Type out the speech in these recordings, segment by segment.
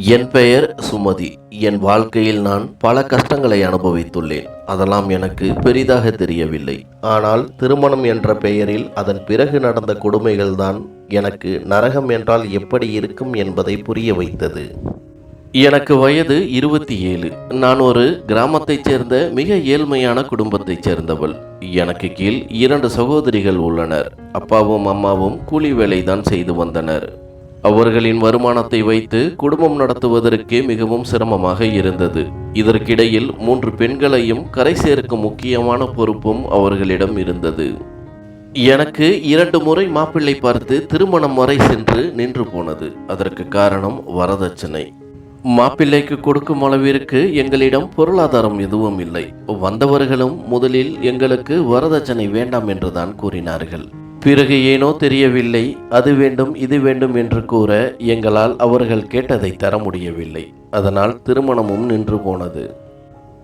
என் பெயர் சுமதி. என் வாழ்க்கையில் நான் பல கஷ்டங்களை அனுபவித்துள்ளேன். அதெல்லாம் எனக்கு பெரிதாக தெரியவில்லை. ஆனால் திருமணம் என்ற பெயரில் அதன் பிறகு நடந்த கொடுமைகள்தான் எனக்கு நரகம் என்றால் எப்படி இருக்கும் என்பதை புரிய வைத்தது. எனக்கு வயது இருபத்தி ஏழு. நான் ஒரு கிராமத்தைச் சேர்ந்த மிக ஏழ்மையான குடும்பத்தைச் சேர்ந்தவள். எனக்கு கீழ் இரண்டு சகோதரிகள் உள்ளனர். அப்பாவும் அம்மாவும் கூலி வேலைதான் செய்து வந்தனர். அவர்களின் வருமானத்தை வைத்து குடும்பம் நடத்துவதற்கே மிகவும் சிரமமாக இருந்தது. இதற்கிடையில் மூன்று பெண்களையும் கரை சேர்க்கும் முக்கியமான பொறுப்பும் அவர்களிடம் இருந்தது. எனக்கு இரண்டு முறை மாப்பிள்ளை பார்த்து திருமணம் வரை சென்று நின்று போனது. அதற்கு காரணம் வரதட்சணை. மாப்பிள்ளைக்கு கொடுக்கும் அளவிற்கு எங்களிடம் பொருளாதாரம் எதுவும் இல்லை. வந்தவர்களும் முதலில் எங்களுக்கு வரதட்சணை வேண்டாம் என்றுதான் கூறினார்கள். பிறகு ஏனோ தெரியவில்லை அது வேண்டும் இது வேண்டும் என்று கூற எங்களால் அவர்கள் கேட்டதை தர முடியவில்லை. அதனால் திருமணமும் நின்று போனது.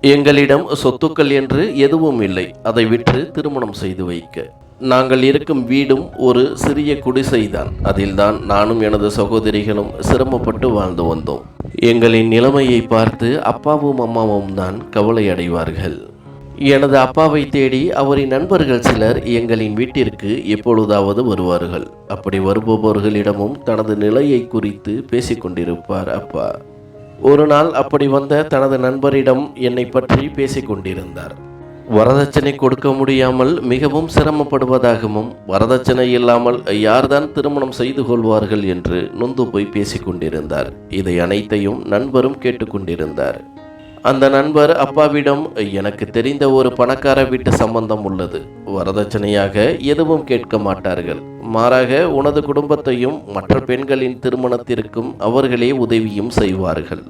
எங்களிடம் சொத்துக்கள் என்று எதுவும் இல்லை அதை விற்று திருமணம் செய்து வைக்க. நாங்கள் இருக்கும் வீடும் ஒரு சிறிய குடிசைதான். அதில்தான் நானும் எனது சகோதரிகளும் சிரமப்பட்டு வாழ்ந்து வந்தோம். எங்களின் நிலைமையை பார்த்து அப்பாவும் அம்மாவும் தான் கவலை அடைவார்கள் எனது அப்பாவை தேடி அவரின் நண்பர்கள் சிலர் எங்களின் வீட்டிற்கு எப்பொழுதாவது வருவார்கள். அப்படி வருபவர்களிடமும் தனது நிலையை குறித்து பேசிக்கொண்டிருப்பார் அப்பா. ஒரு நாள் அப்படி வந்த தனது நண்பரிடம் என்னை பற்றி பேசிக்கொண்டிருந்தார் வரதட்சணை கொடுக்க முடியாமல் மிகவும் சிரமப்படுவதாகவும் வரதட்சணை இல்லாமல் யார்தான் திருமணம் செய்து கொள்வார்கள் என்று நொந்து போய் பேசிக்கொண்டிருந்தார் இதை அனைத்தையும் நண்பரும் கேட்டுக்கொண்டிருந்தார் அந்த நண்பர் அப்பாவிடம் எனக்கு தெரிந்த ஒரு பணக்கார வீட்டு சம்பந்தம் உள்ளது. வரதட்சணையாக எதுவும் கேட்க மாட்டார்கள். மாறாக உனது குடும்பத்தையும் மற்ற பெண்களின் திருமணத்திற்கும் அவர்களே உதவியும் செய்வார்கள்.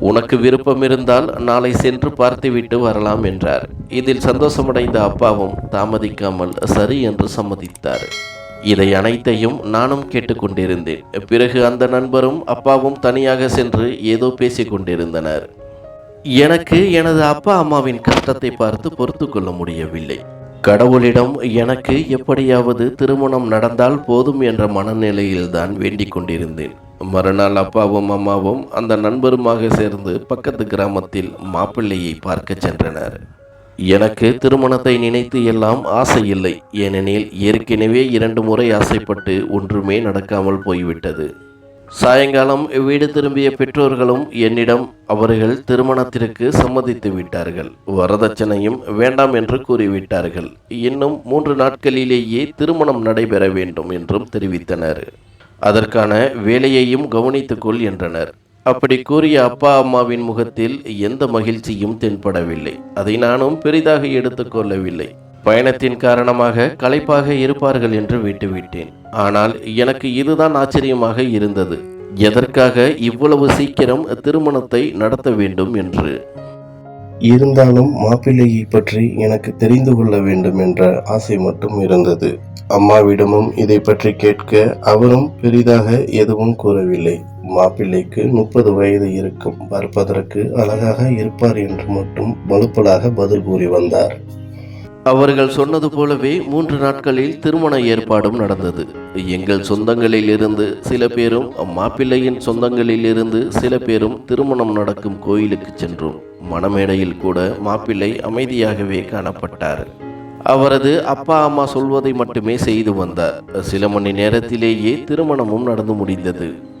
உனக்கு விருப்பம் இருந்தால் நாளை சென்று பார்த்துவிட்டு வரலாம் என்றார். இதில் சந்தோஷமடைந்த அப்பாவும் தாமதிக்காமல் சரி என்று சம்மதித்தார். இதை அனைத்தையும் நானும் கேட்டுக்கொண்டிருந்தேன் பிறகு அந்த நண்பரும் அப்பாவும் தனியாக சென்று ஏதோ பேசிக்கொண்டிருந்தனர் எனக்கு எனது அப்பா அம்மாவின் கஷ்டத்தை பார்த்து பொறுத்து கொள்ள முடியவில்லை. கடவுளிடம் எனக்கு எப்படியாவது திருமணம் நடந்தால் போதும் என்ற மனநிலையில்தான் வேண்டிக் கொண்டிருந்தேன். மறுநாள் அப்பாவும் அம்மாவும் அந்த நண்பருமாக சேர்ந்து பக்கத்து கிராமத்தில் மாப்பிள்ளையை பார்க்க சென்றனர். எனக்கு திருமணத்தை நினைத்து எல்லாம் ஆசை இல்லை. ஏனெனில் ஏற்கனவே இரண்டு முறை ஆசைப்பட்டு ஒன்றுமே நடக்காமல் போய்விட்டது. சாயங்காலம் வீடு திரும்பிய பெற்றோர்களும் என்னிடம் அவர்கள் திருமணத்திற்கு சம்மதித்து விட்டார்கள். வரதட்சணையும் வேண்டாம் என்று கூறிவிட்டார்கள். இன்னும் மூன்று நாட்களிலேயே திருமணம் நடைபெற வேண்டும் என்றும் தெரிவித்தனர். அதற்கான வேலையையும் கவனித்துக்கொள் என்றனர். அப்படி கூறிய அப்பா அம்மாவின் முகத்தில் எந்த மகிழ்ச்சியும் தென்படவில்லை. அதை நானும் பெரிதாக எடுத்துக்கொள்ளவில்லை பயணத்தின் காரணமாக களைப்பாக இருப்பார்கள் என்று விட்டுவிட்டேன். ஆனால் எனக்கு இதுதான் ஆச்சரியமாக இருந்தது. எதற்காக இவ்வளவு சீக்கிரம் திருமணத்தை நடத்த வேண்டும் என்று? இருந்தாலும் மாப்பிள்ளையை பற்றி எனக்கு தெரிந்து கொள்ள வேண்டும் என்ற ஆசை மட்டும் இருந்தது. அம்மாவிடமும் இதை பற்றி கேட்க அவரும் பெரிதாக எதுவும் கூறவில்லை. மாப்பிள்ளைக்கு முப்பது வயது இருக்கும். பார்ப்பதற்கு அழகாக இருப்பார் என்று மட்டும் வலுப்பலாக பதில் கூறி வந்தார். அவர்கள் சொன்னது போலவே மூன்று நாட்களில் திருமண ஏற்பாடும் நடந்தது. எங்கள் சொந்தங்களில் இருந்து சில பேரும் மாப்பிள்ளையின் சொந்தங்களில் இருந்து சில பேரும் திருமணம் நடக்கும் கோயிலுக்கு சென்றோம். மணமேடையில் கூட மாப்பிள்ளை அமைதியாகவே காணப்பட்டார். அவரது அப்பா அம்மா சொல்வதை மட்டுமே செய்து வந்தார். சில மணி நேரத்திலேயே திருமணமும் நடந்து முடிந்தது.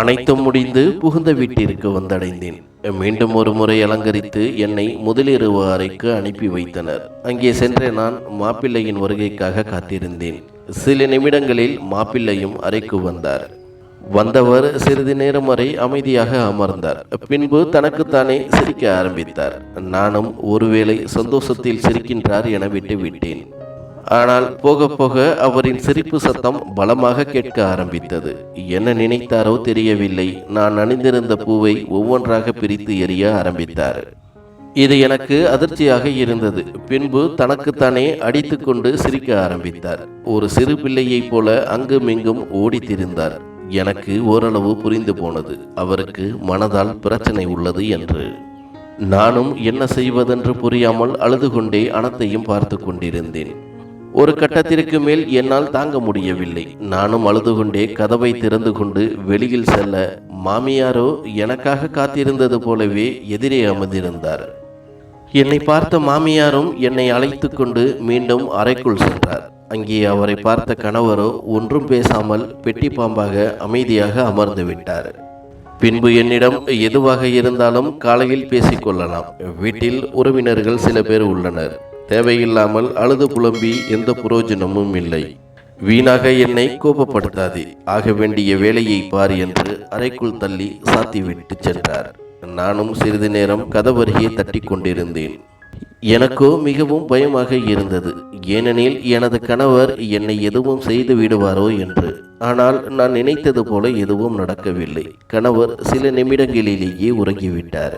அனைத்தும் முடிந்து புகுந்த வீட்டிற்கு வந்தடைந்தேன். மீண்டும் ஒரு முறை அலங்கரித்து என்னை முதலிரவு அறைக்கு அனுப்பி வைத்தனர். அங்கே சென்ற நான் மாப்பிள்ளையின் வருகைக்காக காத்திருந்தேன். சில நிமிடங்களில் மாப்பிள்ளையும் அறைக்கு வந்தார். வந்தவர் சிறிது நேரம் வரை அமைதியாக அமர்ந்தார். பின்பு தனக்குத்தானே சிரிக்க ஆரம்பித்தார். நானும் ஒருவேளை சந்தோஷத்தில் சிரிக்கின்றார் என விட்டு விட்டேன் ஆனால் போக போக அவரின் சிரிப்பு சத்தம் பலமாக கேட்க ஆரம்பித்தது. என்ன நினைத்தாரோ தெரியவில்லை. நான் அணிந்திருந்த பூவை ஒவ்வொன்றாக பிரித்து எறிய ஆரம்பித்தார். இது எனக்கு அதிர்ச்சியாக இருந்தது. பின்பு தனக்குத்தானே அடித்துக்கொண்டு சிரிக்க ஆரம்பித்தார். ஒரு சிறு பிள்ளையைப் போல அங்கும் இங்கும் ஓடித் திரிந்தார். எனக்கு ஓரளவு புரிந்து போனது. அவருக்கு மனதால் பிரச்சனை உள்ளது என்று. நானும் என்ன செய்வதென்று புரியாமல் அழுது கொண்டே அனைத்தையும் பார்த்து கொண்டிருந்தேன். ஒரு கட்டத்திற்கு மேல் என்னால் தாங்க முடியவில்லை. நானும் அழுது கொண்டே கதவை திறந்து கொண்டு வெளியில் செல்ல மாமியாரோ எனக்காக காத்திருந்தது போலவே எதிரே அமர்ந்திருந்தார். என்னை பார்த்த மாமியாரும் என்னை அழைத்து கொண்டு மீண்டும் அறைக்குள் சென்றார். அங்கே அவரை பார்த்த கணவரோ ஒன்றும் பேசாமல் பெட்டி பாம்பாக அமைதியாக அமர்ந்து விட்டார். பின்பு என்னிடம் எதுவாக இருந்தாலும் காலையில் பேசிக்கொள்ளலாம் வீட்டில் உறவினர்கள் சில பேர் உள்ளனர். தேவையில்லாமல் அழுது புலம்பி எந்த புரோஜனமும் இல்லை. வீணாக என்னை கோபப்படுத்தாதே. ஆக வேண்டிய வேலையை பார் என்று அறைக்குள் தள்ளி சாத்திவிட்டு சென்றார். நானும் சிறிது நேரம் கதவருகே தட்டி கொண்டிருந்தேன். எனக்கோ மிகவும் பயமாக இருந்தது. ஏனெனில் எனது கணவர் என்னை எதுவும் செய்து விடுவாரோ என்று. ஆனால் நான் நினைத்தது போல எதுவும் நடக்கவில்லை. கணவர் சில நிமிடங்களிலேயே உறங்கிவிட்டார்.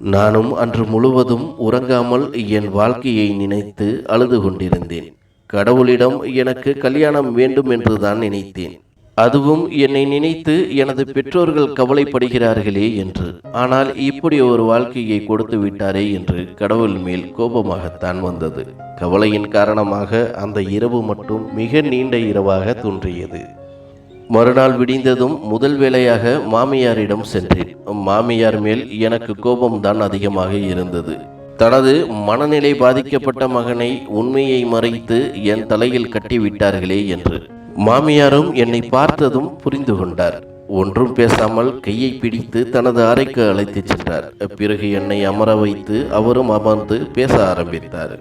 நானும் அன்று முழுவதும் உறங்காமல் என் வாழ்க்கையை நினைத்து அழுது கொண்டிருந்தேன். கடவுளிடம் எனக்கு கல்யாணம் வேண்டும் என்றுதான் நினைத்தேன். அதுவும் என்னை நினைத்து எனது பெற்றோர்கள் கவலைப்படுகிறார்களே என்று. ஆனால் இப்படி ஒரு வாழ்க்கையை கொடுத்து விட்டாரே என்று கடவுள் மேல் கோபமாகத்தான் வந்தது. கவலையின் காரணமாக அந்த இரவு மட்டும் மிக நீண்ட இரவாக தோன்றியது. மறுநாள் விடிந்ததும் முதல் வேளையாக மாமியாரிடம் சென்றேன். மாமியார் மேல் எனக்கு கோபம்தான் அதிகமாக இருந்தது. தனது மனநிலை பாதிக்கப்பட்ட மகனை உண்மையை மறைத்து என் தலையில் கட்டிவிட்டார்களே என்று. மாமியாரும் என்னை பார்த்ததும் புரிந்து கொண்டார். ஒன்றும் பேசாமல் கையை பிடித்து தனது அறைக்கு அழைத்துச் சென்றார். பிறகு என்னை அமர வைத்து அவரும் அமர்ந்து பேச ஆரம்பித்தார்.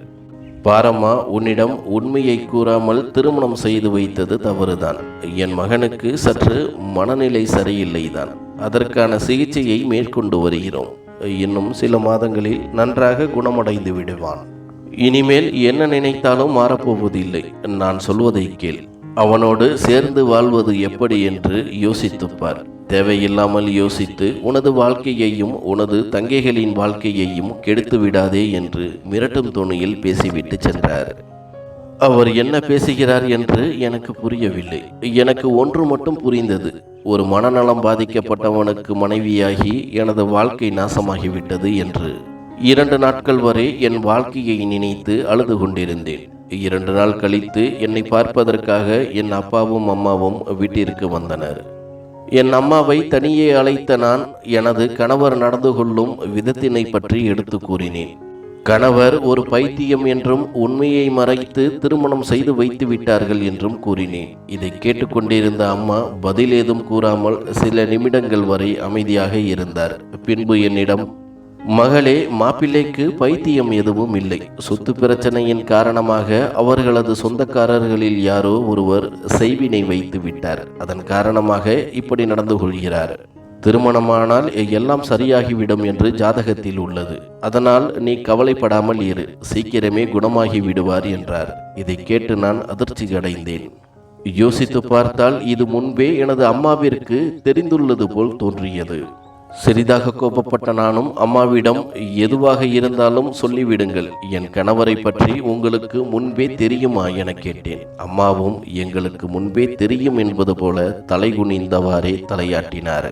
பாரம்மா உன்னிடம் உண்மையை கூறாமல் திருமணம் செய்து வைத்தது தவறுதான். என் மகனுக்கு சற்று மனநிலை சரியில்லைதான். அதற்கான சிகிச்சையை மேற்கொண்டு வருகிறோம். இன்னும் சில மாதங்களில் நன்றாக குணமடைந்து விடுவான். இனிமேல் என்ன நினைத்தாலும் மாறப்போவதில்லை. நான் சொல்வதை கேள். அவனோடு சேர்ந்து வாழ்வது எப்படி என்று யோசித்துப்பார். தேவையில்லாமல் யோசித்து உனது வாழ்க்கையையும் உனது தங்கைகளின் வாழ்க்கையையும் கெடுத்து விடாதே என்று மிரட்டும் துணியில் பேசிவிட்டு சென்றார். அவர் என்ன பேசுகிறார் என்று எனக்கு புரியவில்லை. எனக்கு ஒன்று மட்டும் புரிந்தது. ஒரு மனநலம் பாதிக்கப்பட்டவனுக்கு மனைவியாகி எனது வாழ்க்கை நாசமாகிவிட்டது என்று இரண்டு நாட்கள் வரை என் வாழ்க்கையை நினைத்து அழுது கொண்டிருந்தேன். இரண்டு நாள் கழித்து என்னை பார்ப்பதற்காக என் அப்பாவும் அம்மாவும் வீட்டிற்கு வந்தனர். என் அம்மாவை தனியே அழைத்த நான் எனது கணவர் நடந்து கொள்ளும் விதத்தினை பற்றி எடுத்து கூறினேன். கணவர் ஒரு பைத்தியம் என்றும் உண்மையை மறைத்து திருமணம் செய்து வைத்து விட்டார்கள் என்றும் கூறினேன். இதை கேட்டுக்கொண்டிருந்த அம்மா பதில் ஏதும் கூறாமல் சில நிமிடங்கள் வரை அமைதியாக இருந்தார். பின்பு என்னிடம் மகளே மாப்பிள்ளைக்கு பைத்தியம் எதுவும் இல்லை. சொத்து பிரச்சனையின் காரணமாக அவர்களது சொந்தக்காரர்களில் யாரோ ஒருவர் செய்வினை வைத்து விட்டார். அதன் காரணமாக இப்படி நடந்து கொள்கிறார். திருமணமானால் எல்லாம் சரியாகிவிடும் என்று ஜாதகத்தில் உள்ளது. அதனால் நீ கவலைப்படாமல் இரு. சீக்கிரமே குணமாகி விடுவார் என்றார். இதை கேட்டு நான் அதிர்ச்சி அடைந்தேன் யோசித்து பார்த்தால் இது முன்பே எனது அம்மாவிற்கு தெரிந்துள்ளது போல் தோன்றியது. சிறிதாக கோபப்பட்ட நானும் அம்மாவிடம் எதுவாக இருந்தாலும் சொல்லிவிடுங்கள். என் கணவரை பற்றி உங்களுக்கு முன்பே தெரியுமா? என கேட்டேன். அம்மாவும் எங்களுக்கு முன்பே தெரியும் என்பது போல தலைகுனிந்தவாறே தலையாட்டினார்.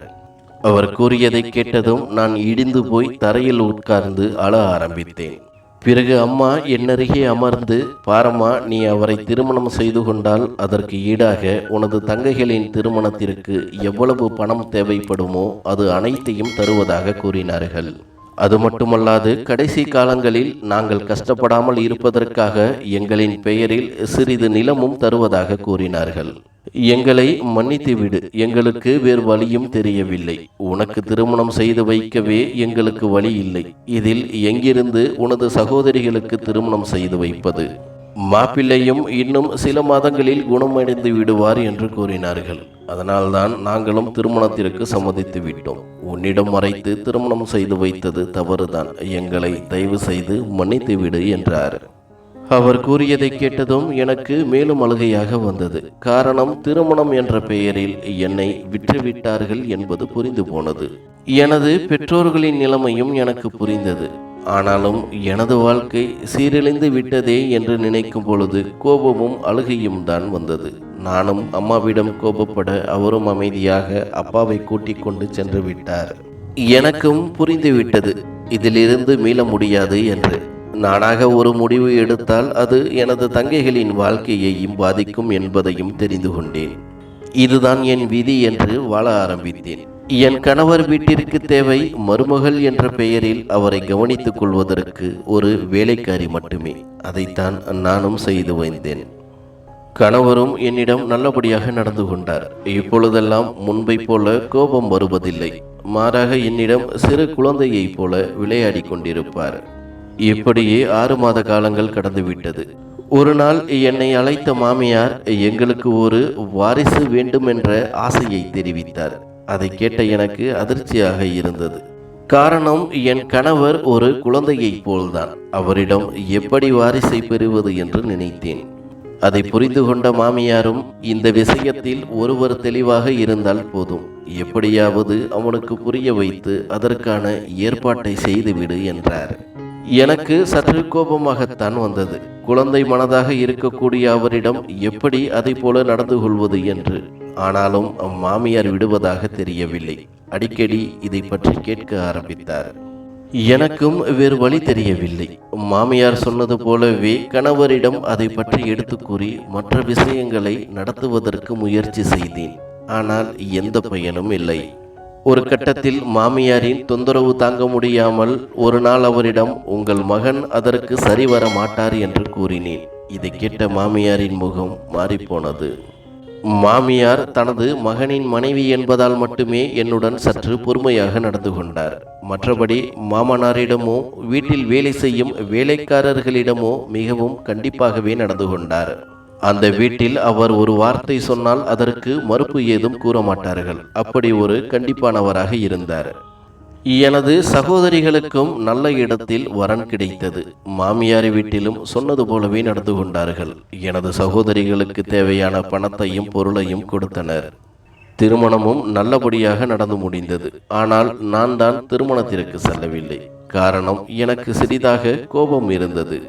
அவர் கூறியதை கேட்டதும் நான் இடிந்து போய் தரையில் உட்கார்ந்து அழ ஆரம்பித்தேன். பிறகு அம்மா என்னருகே அமர்ந்து பாரம்மா நீ அவரை திருமணம் செய்து கொண்டால் அதற்கு ஈடாக உனது தங்கைகளின் திருமணத்திற்கு எவ்வளவு பணம் தேவைப்படுமோ அது அனைத்தையும் தருவதாக கூறினார்கள். அது மட்டுமல்லாது கடைசி காலங்களில் நாங்கள் கஷ்டப்படாமல் இருப்பதற்காக எங்களின் பெயரில் சிறிது நிலமும் தருவதாக கூறினார்கள். எங்களை மன்னித்து விடு எங்களுக்கு வேறு வழியும் தெரியவில்லை. உனக்கு திருமணம் செய்து வைக்கவே எங்களுக்கு வழி இல்லை. இதில் எங்கிருந்து உனது சகோதரிகளுக்கு திருமணம் செய்து வைப்பது? மாப்பிள்ளையும் இன்னும் சில மாதங்களில் குணமடைந்து விடுவார் என்று கூறினார்கள். அதனால்தான் நாங்களும் திருமணத்திற்கு சம்மதித்து விட்டோம். உன்னிடம் மறைத்து திருமணம் செய்து வைத்தது தவறுதான். எங்களை தயவு செய்து மன்னித்து விடு என்றார். அவர் கூறியதை கேட்டதும் எனக்கு மேலும் அழுகையாக வந்தது. காரணம் திருமணம் என்ற பெயரில் என்னை விற்றுவிட்டார்கள் என்பது புரிந்து போனது. எனது பெற்றோர்களின் நிலைமையும் எனக்கு புரிந்தது. ஆனாலும் எனது வாழ்க்கை சீரழிந்து விட்டதே என்று நினைக்கும் பொழுது கோபமும் அழுகையும் தான் வந்தது. நானும் அம்மாவிடம் கோபப்பட அவரும் அமைதியாக அப்பாவை கூட்டிக் கொண்டு சென்று விட்டார். எனக்கும் புரிந்துவிட்டது இதிலிருந்து மீள முடியாது என்று. நானாக ஒரு முடிவு எடுத்தால் அது எனது தங்கைகளின் வாழ்க்கையையும் பாதிக்கும் என்பதையும் தெரிந்து கொண்டேன். இதுதான் என் விதி என்று வாழ ஆரம்பித்தேன். என் கணவர் வீட்டிற்கு தேவை மருமகள் என்ற பெயரில் அவரை கவனித்துக் கொள்வதற்கு ஒரு வேலைக்காரி மட்டுமே. அதைத்தான் நானும் செய்து வந்தேன். கணவரும் என்னிடம் நல்லபடியாக நடந்து கொண்டார். இப்பொழுதெல்லாம் முன்பை போல கோபம் வருவதில்லை. மாறாக என்னிடம் சிறு குழந்தையைப் போல விளையாடிக் கொண்டிருப்பார். இப்படியே ஆறு மாத காலங்கள் கடந்துவிட்டது. ஒரு நாள் என்னை அழைத்த மாமியார் எங்களுக்கு ஒரு வாரிசு வேண்டும் என்ற ஆசையை தெரிவித்தார். அதை கேட்ட எனக்கு அதிர்ச்சியாக இருந்தது. காரணம் என் கணவர் ஒரு குழந்தையைப் போல்தான். அவரிடம் எப்படி வாரிசை பெறுவது என்று நினைத்தேன். அதை புரிந்து கொண்ட மாமியாரும் இந்த விஷயத்தில் ஒருவர் தெளிவாக இருந்தால் போதும். எப்படியாவது அவனுக்கு புரிய வைத்து அதற்கான ஏற்பாட்டை செய்துவிடு என்றார். எனக்கு சற்று கோபமாகத்தான் வந்தது. குழந்தை மனதாக இருக்கக்கூடிய அவரிடம் எப்படி அதை போல நடந்து கொள்வது என்று ஆனாலும் அம்மாமியார் விடுவதாக தெரியவில்லை. அடிக்கடி இதை பற்றி கேட்க ஆரம்பித்தார். எனக்கும் வேறு வழி தெரியவில்லை. மாமியார் சொன்னது போலவே கணவரிடம் அதை பற்றி எடுத்து கூறி மற்ற விஷயங்களை நடத்துவதற்கு முயற்சி செய்தேன். ஆனால் எந்த பயனும் இல்லை. ஒரு கட்டத்தில் மாமியாரின் தொந்தரவு தாங்க முடியாமல் ஒரு நாள் அவரிடம் உங்கள் மகன் அதற்கு சரி வர மாட்டார் என்று கூறினேன். இதை கேட்ட மாமியாரின் முகம் மாறிப்போனது. மாமியார் தனது மகனின் மனைவி என்பதால் மட்டுமே என்னுடன் சற்று பொறுமையாக நடந்து கொண்டார். மற்றபடி மாமனாரிடமோ வீட்டில் வேலை செய்யும் வேலைக்காரர்களிடமோ மிகவும் கண்டிப்பாகவே நடந்து கொண்டார். அந்த வீட்டில் அவர் ஒரு வார்த்தை சொன்னால் அதற்கு மறுப்பு ஏதும் கூற மாட்டார்கள் அப்படி ஒரு கண்டிப்பானவராக இருந்தார். எனது சகோதரிகளுக்கும் நல்ல இடத்தில் வரன் கிடைத்தது. மாமியார் வீட்டிலும் சொன்னது போலவே நடந்து கொண்டார்கள். எனது சகோதரிகளுக்கு தேவையான பணத்தையும் பொருளையும் கொடுத்தனர். திருமணமும் நல்லபடியாக நடந்து முடிந்தது. ஆனால் நான் தான் திருமணத்திற்கு செல்லவில்லை. காரணம் எனக்கு சிறிதாக கோபம் இருந்தது.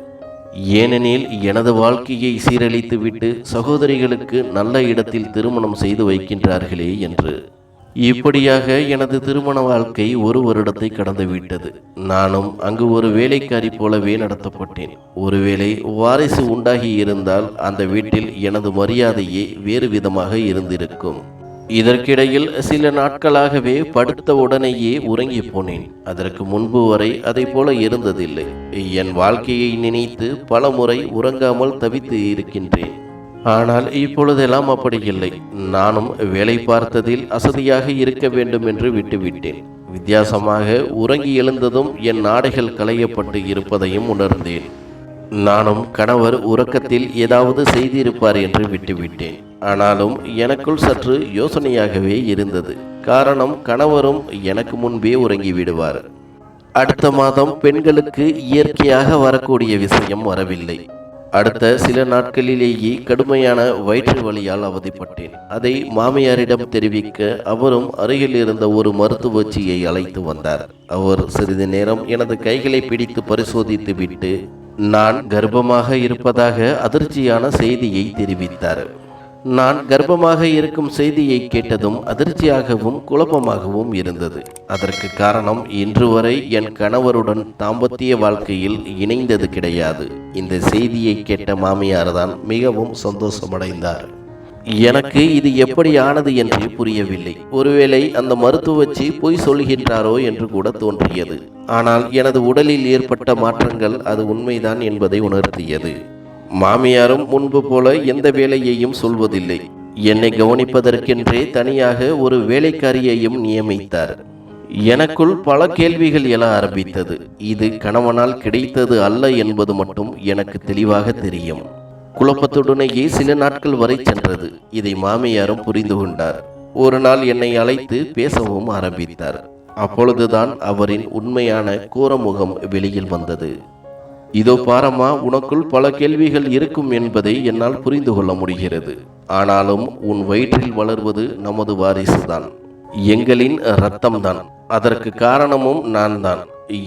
ஏனெனில் எனது வாழ்க்கையை சீரழித்துவிட்டு சகோதரிகளுக்கு நல்ல இடத்தில் திருமணம் செய்து வைக்கின்றார்களே என்று. இப்படியாக எனது திருமண வாழ்க்கை ஒரு வருடத்தை கடந்துவிட்டது. நானும் அங்கு ஒரு வேலைக்காரி போலவே நடத்தப்பட்டேன். ஒருவேளை வாரிசு உண்டாகி இருந்தால் அந்த வீட்டில் எனது மரியாதையே வேறு விதமாக இருந்திருக்கும். இதற்கிடையில் சில நாட்களாகவே படுத்த உடனேயே உறங்கி போனேன். அதற்கு முன்பு வரை அதை போல இருந்ததில்லை. என் வாழ்க்கையை நினைத்து பல முறை உறங்காமல் தவித்து இருக்கின்றேன். ஆனால் இப்பொழுதெல்லாம் அப்படி இல்லை. நானும் வேலை பார்த்ததில் அசதியாக இருக்க வேண்டும் என்று விட்டுவிட்டேன். வித்தியாசமாக உறங்கி எழுந்ததும் என் நாடைகள் களையப்பட்டு இருப்பதையும் உணர்ந்தேன். நானும் கணவர் உறக்கத்தில் ஏதாவது செய்திருப்பார் என்று விட்டுவிட்டேன். ஆனாலும் எனக்குள் சற்று யோசனையாகவே இருந்தது. காரணம் கணவரும் எனக்கு முன்பே உறங்கி விடுவார். அடுத்த மாதம் பெண்களுக்கு இயற்கையாக வரக்கூடிய விஷயம் வரவில்லை. அடுத்த சில நாட்களிலேயே கடுமையான வயிற்று வலியால் அவதிப்பட்டேன். அதை மாமியாரிடம் தெரிவிக்க அவரும் அருகில் இருந்த ஒரு மருத்துவச்சியை அழைத்து வந்தார். அவர் சிறிது நேரம் எனது கைகளை பிடித்து பரிசோதித்து விட்டு நான் கர்ப்பமாக இருப்பதாக அதிர்ச்சியான செய்தியை தெரிவித்தார். நான் கர்ப்பமாக இருக்கும் செய்தியை கேட்டதும் அதிர்ச்சியாகவும் குழப்பமாகவும் இருந்தது. அதற்கு காரணம் இன்று வரை என் கணவருடன் தாம்பத்திய வாழ்க்கையில் இணைந்தது கிடையாது. இந்த செய்தியை கேட்ட மாமியார் தான் மிகவும் சந்தோஷமடைந்தார். எனக்கு இது எப்படி ஆனது என்றே புரியவில்லை. ஒருவேளை அந்த மருத்துவச்சி பொய் சொல்கின்றாரோ என்று கூட தோன்றியது. ஆனால் எனது உடலில் ஏற்பட்ட மாற்றங்கள் அது உண்மைதான் என்பதை உணர்த்தியது. மாமியாரும் முன்பு போல எந்த வேலையையும் சொல்வதில்லை. என்னை கவனிப்பதற்கென்றே தனியாக ஒரு வேலைக்காரியையும் நியமித்தார். எனக்குள் பல கேள்விகள் எழ ஆரம்பித்தது. இது கணவனால் கிடைத்தது அல்ல என்பது மட்டும் எனக்கு தெளிவாக தெரியும். குழப்பத்துடனேயே சில நாட்கள் வரை சென்றது. இதை மாமியாரும் புரிந்து கொண்டார். ஒரு நாள் என்னை அழைத்து பேசவும் ஆரம்பித்தார். அப்பொழுதுதான் அவரின் உண்மையான கூரமுகம் வெளியில் வந்தது. இதோ பாரம்மா உனக்குள் பல கேள்விகள் இருக்கும் என்பதை என்னால் புரிந்து கொள்ள முடிகிறது. ஆனாலும் உன் வயிற்றில் வளர்வது நமது வாரிசுதான். எங்களின் ரத்தம்தான் அதற்கு காரணமும் நான் தான்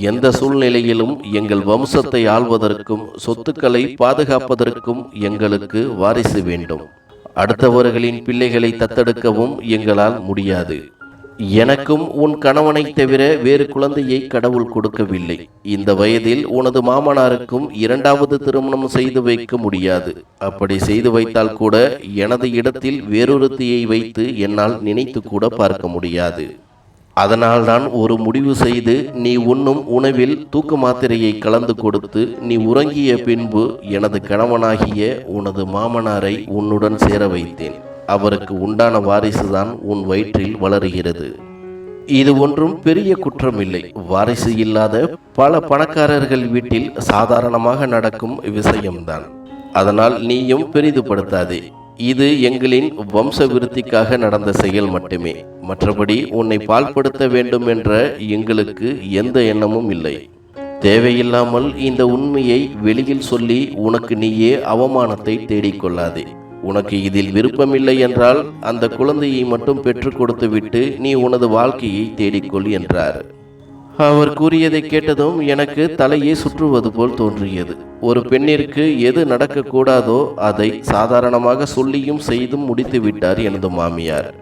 எந்த சூழ்நிலையிலும் எங்கள் வம்சத்தை ஆள்வதற்கும் சொத்துக்களை பாதுகாப்பதற்கும் எங்களுக்கு வாரிசு வேண்டும். அடுத்தவர்களின் பிள்ளைகளை தத்தெடுக்கவும் எங்களால் முடியாது. எனக்கும் உன் கணவனைத் தவிர வேறு குழந்தையை கடவுள் கொடுக்கவில்லை. இந்த வயதில் உனது மாமனாருக்கும் இரண்டாவது திருமணம் செய்து வைக்க முடியாது. அப்படி செய்து வைத்தால் கூட எனது இடத்தில் வேறொருத்தியை வைத்து என்னால் நினைத்து கூட பார்க்க முடியாது. அதனால்தான் ஒரு முடிவு செய்து நீ உண்ணும் உணவில் தூக்க மாத்திரையை கலந்து கொடுத்து நீ உறங்கிய பின்பு எனது கணவனாகிய உனது மாமனாரை உன்னுடன் சேர வைத்தேன். அவருக்கு உண்டான வாரிசுதான் உன் வயிற்றில் வளருகிறது. இது ஒன்றும் பெரிய குற்றமில்லை. வாரிசு இல்லாத பல பணக்காரர்கள் வீட்டில் சாதாரணமாக நடக்கும் விஷயம்தான். அதனால் நீயும் பெரிதுபடுத்தாதே. இது எங்களின் வம்ச விருத்திக்காக நடந்த செயல் மட்டுமே. மற்றபடி உன்னை பால்படுத்த வேண்டும் என்ற எங்களுக்கு எந்த எண்ணமும் இல்லை. தேவையில்லாமல் இந்த உண்மையை வெளியில் சொல்லி உனக்கு நீயே அவமானத்தை தேடிக்கொள்ளாதே உனக்கு இதில் விருப்பமில்லை என்றால் அந்த குழந்தையை மட்டும் பெற்றுக் கொடுத்துவிட்டு நீ உனது வாழ்க்கையை தேடிக்கொள் என்றார். அவர் கூறியதை கேட்டதும் எனக்கு தலையே சுற்றுவது போல் தோன்றியது. ஒரு பெண்ணிற்கு எது நடக்கக்கூடாதோ அதை சாதாரணமாக சொல்லியும் செய்தும் முடித்து விட்டார் எனது மாமியார்.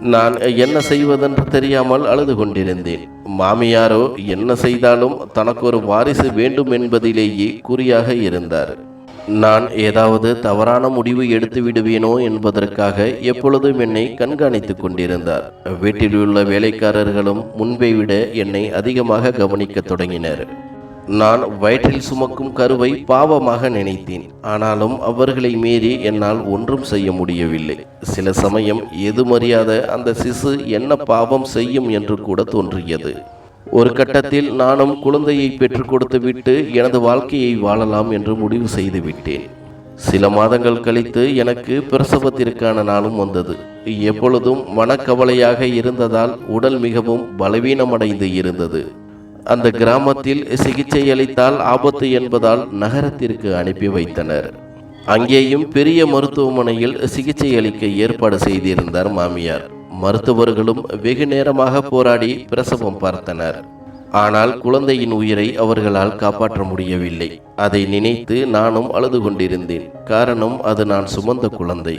நான் என்ன செய்வதென்று தெரியாமல் அழுது கொண்டிருந்தேன். மாமியாரோ என்ன செய்தாலும் தனக்கு ஒரு வாரிசு வேண்டும் என்பதிலேயே குறியாக இருந்தார். நான் ஏதாவது தவறான முடிவு எடுத்து விடுவேனோ என்பதற்காக எப்பொழுதும் என்னை கண்காணித்துக் கொண்டிருந்தார். வீட்டில் உள்ள வேலைக்காரர்களும் முன்பை விட என்னை அதிகமாக கவனிக்கத் தொடங்கினர். நான் வயிற்றில் சுமக்கும் கருவை பாவமாக நினைத்தேன். ஆனாலும் அவர்களை மீறி என்னால் ஒன்றும் செய்ய முடியவில்லை. சில சமயம் எது எதுமறியாத அந்த சிசு என்ன பாவம் செய்யும் என்று கூட தோன்றியது. ஒரு கட்டத்தில் நானும் குழந்தையை பெற்றுக் கொடுத்துவிட்டு எனது வாழ்க்கையை வாழலாம் என்று முடிவு செய்து விட்டேன். சில மாதங்கள் கழித்து எனக்கு பிரசவத்திற்கான நாளும் வந்தது. எப்பொழுதும் மனக்கவலையாக இருந்ததால் உடல் மிகவும் பலவீனமடைந்து இருந்தது. அந்த கிராமத்தில் சிகிச்சை அளித்தால் ஆபத்து என்பதால் நகரத்திற்கு அனுப்பி வைத்தனர். அங்கேயும் பெரிய மருத்துவமனையில் சிகிச்சை அளிக்க ஏற்பாடு செய்திருந்தார் மாமியார். மருத்துவர்களும் வெகு நேரமாக போராடி பிரசவம் பார்த்தனர். ஆனால் குழந்தையின் உயிரை அவர்களால் காப்பாற்ற முடியவில்லை. அதை நினைத்து நானும் அழுது கொண்டிருந்தேன். காரணம் அது நான் சுமந்த குழந்தை.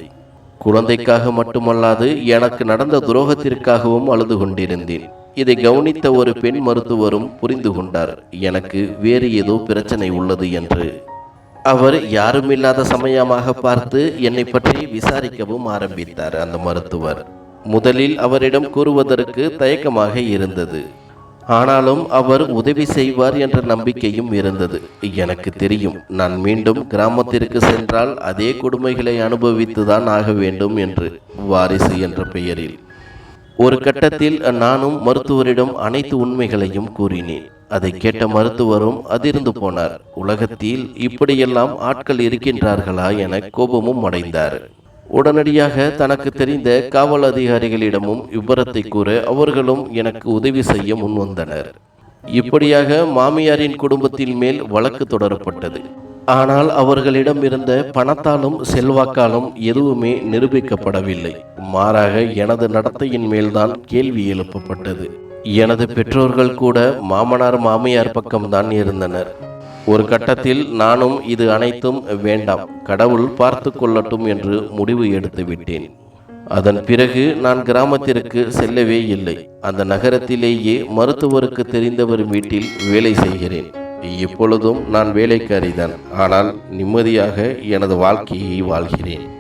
குழந்தைக்காக மட்டுமல்லாது எனக்கு நடந்த துரோகத்திற்காகவும் அழுது கொண்டிருந்தேன். இதை கவனித்த ஒரு பெண் மருத்துவரும் புரிந்து கொண்டார். எனக்கு வேறு ஏதோ பிரச்சனை உள்ளது என்று. அவர் யாருமில்லாத சமயமாக பார்த்து என்னை பற்றி விசாரிக்கவும் ஆரம்பித்தார் அந்த மருத்துவர். முதலில் அவரிடம் கூறுவதற்கு தயக்கமாக இருந்தது. ஆனாலும் அவர் உதவி செய்வார் என்ற நம்பிக்கையும் இருந்தது. எனக்கு தெரியும் நான் மீண்டும் கிராமத்திற்கு சென்றால் அதே கொடுமைகளை அனுபவித்துதான் ஆக வேண்டும் என்று வாரிசு என்ற பெயரில். ஒரு கட்டத்தில் நானும் மருத்துவரிடம் அனைத்து உண்மைகளையும் கூறினேன். அதை கேட்ட மருத்துவரும் அதிர்ந்து போனார். உலகத்தில் இப்படியெல்லாம் ஆட்கள் இருக்கின்றார்களா என கோபமும் அடைந்தார். உடனடியாக தனக்கு தெரிந்த காவல் அதிகாரிகளிடமும் விபரத்தை கூற அவர்களும் எனக்கு உதவி செய்ய முன்வந்தனர் இப்படியாக மாமியாரின் குடும்பத்தின் மேல் வழக்கு தொடரப்பட்டது. ஆனால் அவர்களிடம் இருந்த பணத்தாலும் செல்வாக்காலும் எதுவுமே நிரூபிக்கப்படவில்லை. மாறாக எனது நடத்தையின் மேல்தான் கேள்வி எழுப்பப்பட்டது. எனது பெற்றோர்கள் கூட மாமனார் மாமியார் பக்கம்தான் இருந்தனர். ஒரு கட்டத்தில் நானும் இது அனைத்தும் வேண்டாம். கடவுள் பார்த்து கொள்ளட்டும் என்று முடிவு எடுத்து விட்டேன். அதன் பிறகு நான் கிராமத்திற்கு செல்லவே இல்லை. அந்த நகரத்திலேயே மருத்துவருக்கு தெரிந்தவர் வீட்டில் வேலை செய்கிறேன். இப்பொழுதும் நான் வேலைக்காரிதான். ஆனால் நிம்மதியாக எனது வாழ்க்கையை வாழ்கிறேன்.